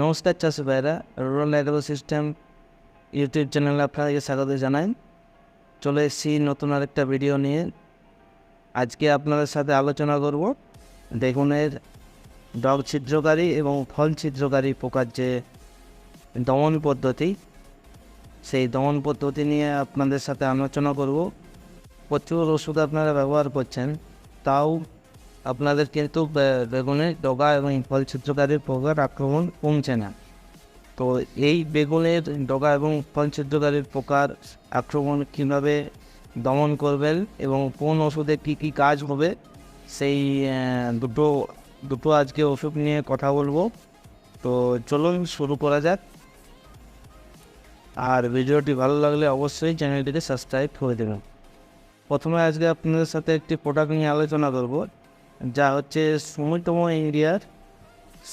নমস্কার চাষি ভাইরা। রুরাল অ্যাগ্রো সিস্টেম ইউটিউব চ্যানেলে আপনাদেরকে স্বাগত জানাই। চলে এসেছি নতুন আরেকটা ভিডিও নিয়ে। আজকে আপনাদের সাথে আলোচনা করব। বেগুনের ডগ ছিদ্রকারী এবং ফল ছিদ্রকারী পোকার যে দমন পদ্ধতি, সেই দমন পদ্ধতি নিয়ে আপনাদের সাথে আলোচনা করব। প্রচুর ওষুধ আপনারা ব্যবহার করছেন। তাও আপনাদের কিন্তু বে- বেগুনের ডগা এবং ফল ছিদ্রকারীর পোকার আক্রমণ কমছে না। তো এই বেগুনের ডগা এবং ফল ছিদ্রকারীর পোকার আক্রমণ কীভাবে দমন করবেন এবং কোন ওষুধে কী কী কাজ হবে, সেই দুটো দুটো আজকে ওষুধ নিয়ে কথা বলব। তো চলুন শুরু করা যাক। আর ভিডিওটি ভালো লাগলে অবশ্যই চ্যানেলটিকে সাবস্ক্রাইব করে দেবেন। প্রথমে আজকে আপনাদের সাথে একটি প্রোডাক্ট নিয়ে আলোচনা করব। যা হচ্ছে সুমিতম ইন্ডিয়ার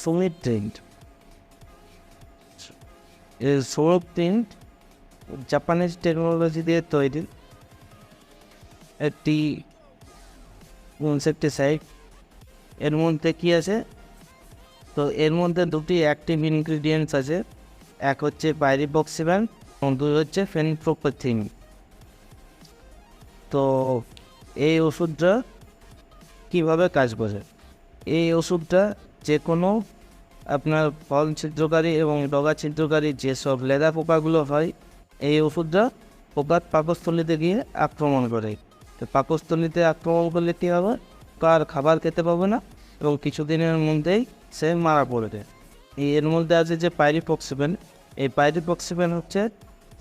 সুমিত এই সৌরভ প্রিন্ট জাপানিজ টেকনোলজি দিয়ে তৈরি। একটি ইনসেকটিসাইড এর মধ্যে কী আছে? তো এর মধ্যে দুটি অ্যাক্টিভ ইনগ্রিডিয়েন্টস আছে। এক হচ্ছে পাইরিবক্সিব্যান এবং দুই হচ্ছে ফেনিপ্রোপথিন তো এই ওষুধটা কীভাবে কাজ করে। এই ওষুধটা যে কোনো আপনার ফল ছিদ্রকারী এবং ডগা ছিদ্রকারী যেসব লেদা পোকাগুলো হয়, এই ওষুধটা পোকার পাকস্থলিতে গিয়ে আক্রমণ করে। তো পাকস্থলিতে আক্রমণ করলে কী হবে? কার খাবার খেতে পাবে না এবং কিছুদিনের মধ্যেই সে মারা পড়বে। এর মধ্যে আছে যে পাইরিপক্সিবেন এই পাইরিপক্সিবেন হচ্ছে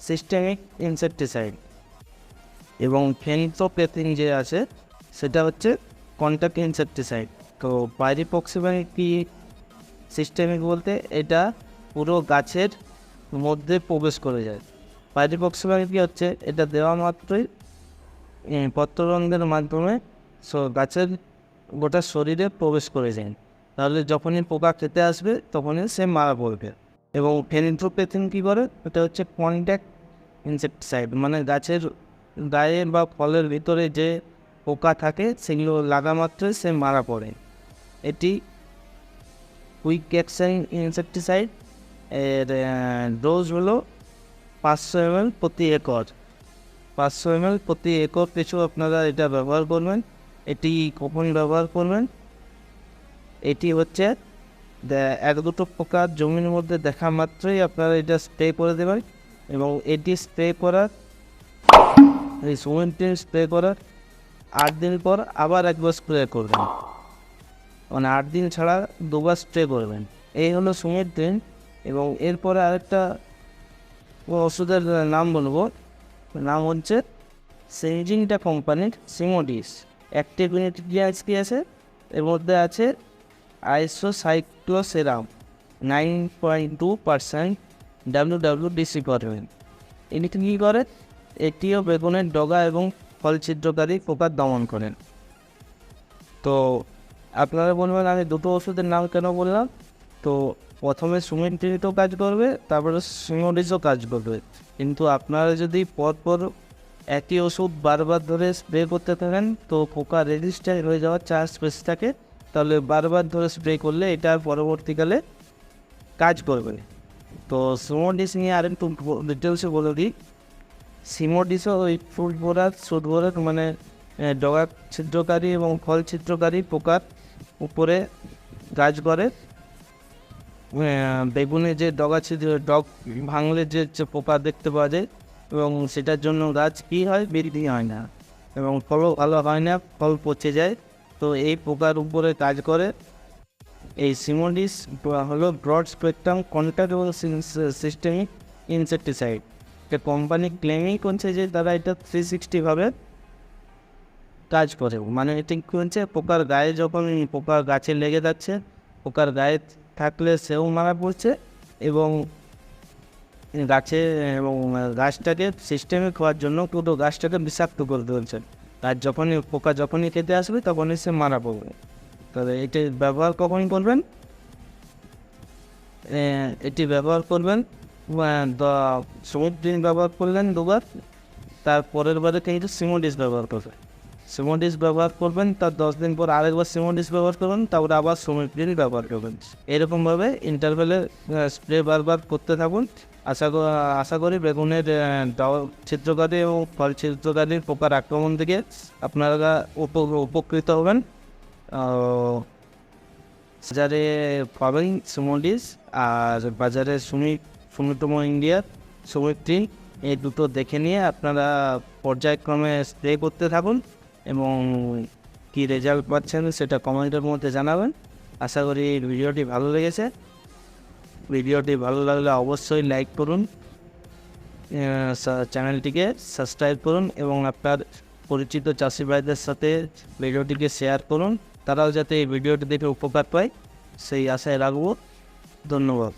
সিস্টেমিক ইনসেকটিসাইড এবং ফেনিথোপেথিন যে আছে, সেটা হচ্ছে কন্ট্যাক্ট ইনসেকটিসাইড তো পাইরিপক্সিবেন কি সিস্টেমিক বলতে? এটা পুরো গাছের মধ্যে প্রবেশ করে যায়। পাইরিপক্সিবেন কি হচ্ছে? এটা দেওয়া মাত্রই এ, পত্ররন্ধ্রের মাধ্যমে গাছের গোটা শরীরে প্রবেশ করে যায়। তাহলে যখনই পোকা খেতে আসবে তখনই সে মারা পড়বে। এবং ফেনিথ্রোপেথিন কী করে? এটা হচ্ছে কন্ট্যাক্ট ইনসেকটিসাইড মানে গাছের গায়ে বা ফলের ভিতরে যে পোকা থাকে, সেগুলো লাগা মাত্রই সে মারা পড়ে। এটি কুইক অ্যাকশন ইনসেকটিসাইড এর ডোজ হলো পাঁচশো এমএল প্রতি একর। পাঁচশো এমএল প্রতি একর পিছু আপনারা এটা ব্যবহার করবেন। এটি কখন ব্যবহার করবেন? এটি হচ্ছে এক দুটো পোকা জমির মধ্যে দেখা মাত্রই আপনারা এটা স্প্রে করে দেবেন এবং এটি স্প্রে করার, এই সুমেন্টিন স্প্রে করার আট দিন পর আবার একবার স্প্রে করবেন। মানে আট দিন ছাড়া দুবার স্প্রে করবেন। এই হলো সুমেন্টিন এবং এরপরে আরেকটা ওষুধের নাম বলব। নাম হচ্ছে সেঞ্জিংটা কোম্পানির সিমোডিস। অ্যাক্টিভ ইনগ্রিডিয়েন্টস কী আছে? এর মধ্যে আছে আইসোসাইক্লোসেরাম, nine point two percent W W DC করবেন। এটি কী করে? এটিও বেগুনের ডগা এবং ফল ছিদ্রকারী পোকার দমন করেন। তো আপনারা বলবেন, আমি দুটো ওষুধের নাম কেন বললাম? তো প্রথমে সুমেন্টিনিতেও কাজ করবে, তারপরে সিমোডিসও কাজ করবে। কিন্তু আপনারা যদি পরপর একই ওষুধ বারবার ধরে স্প্রে করতে থাকেন, তো পোকা রেজিস্টার হয়ে যাওয়ার চান্স বেশি থাকে, তাহলে বারবার ধরে স্প্রে করলে এটা পরবর্তীকালে কাজ করবে। তো সিমোডিস নিয়ে আর একটু ডিটেলসে বলে দিই। সিমোডিসও ওই ফুল ভরার সুদ ভরার মানে ডগা ছিদ্রকারী এবং ফল ছিদ্রকারী পোকার উপরে কাজ করে বেগুনে যে ডগা ছিদ্র, ডগ ভাঙলে যে পোকা দেখতে পাওয়া যায় এবং সেটার জন্য গাছ কী হয়? বৃদ্ধি হয় না এবং ফলও ভালো হয় না, ফল পচে যায়। তো এই পোকার উপরে কাজ করে। এই সিমোডিস হলো ব্রড স্পেকট্রাম কন্ট্যাক্ট এবং সিস্টেমিক ইনসেকটিসাইড। কোম্পানি ক্লেমই করছে যে তারা এটা থ্রি সিক্সটিভাবে কাজ করে। মানে এটা কী হচ্ছে? পোকার গায়ে যখন পোকার গাছে লেগে যাচ্ছে, পোকার গায়ে থাকলে সেও মারা পড়ছে এবং গাছে এবং গাছটাকে সিস্টেমে খাওয়ার জন্য পুরো গাছটাকে বিষাক্ত করে তুলছে আর যখনই পোকা যখনই খেতে আসবে, তখনই সে মারা পড়বে। তাহলে এটি ব্যবহার কখন করবেন? এটি ব্যবহার করবেন ব্যবহার করলেন দুবার তার পরের বারে কিন্তু সিমোডিস ব্যবহার করবে সিমোডিস ব্যবহার করবেন, তার দশ দিন পর আরেকবার সিমোডিস ব্যবহার করবেন, তারপরে আবার সুমিপ্রিল ব্যবহার করবেন। এরকমভাবে ইন্টারভেলে স্প্রে বারবার করতে থাকুন। আশা আশা করি বেগুনের ছিদ্রকারী এবং ফল ছিদ্রকারীর পোকার আক্রমণ থেকে আপনারা উপ- উপকৃত হবেন। বাজারে পাবেন সুমোডিস আর বাজারে সুমি সুমিতম ইন্ডিয়ার সুমিত্রি এই দুটো দেখে নিয়ে আপনারা পর্যায়ক্রমে স্প্রে করতে থাকুন এবং কী রেজাল্ট পাচ্ছেন সেটা কমেন্টের মধ্যে জানাবেন। আশা করি ভিডিওটি ভালো লেগেছে। ভিডিওটি ভালো লাগলে অবশ্যই লাইক করুন চ্যানেলটিকে সাবস্ক্রাইব করুন এবং আপনার পরিচিত চাষি ভাইদের সাথে ভিডিওটিকে শেয়ার করুন। তারাও যাতে এই ভিডিওটি দেখে উপকার পায়, সেই আশায় রাখব। ধন্যবাদ।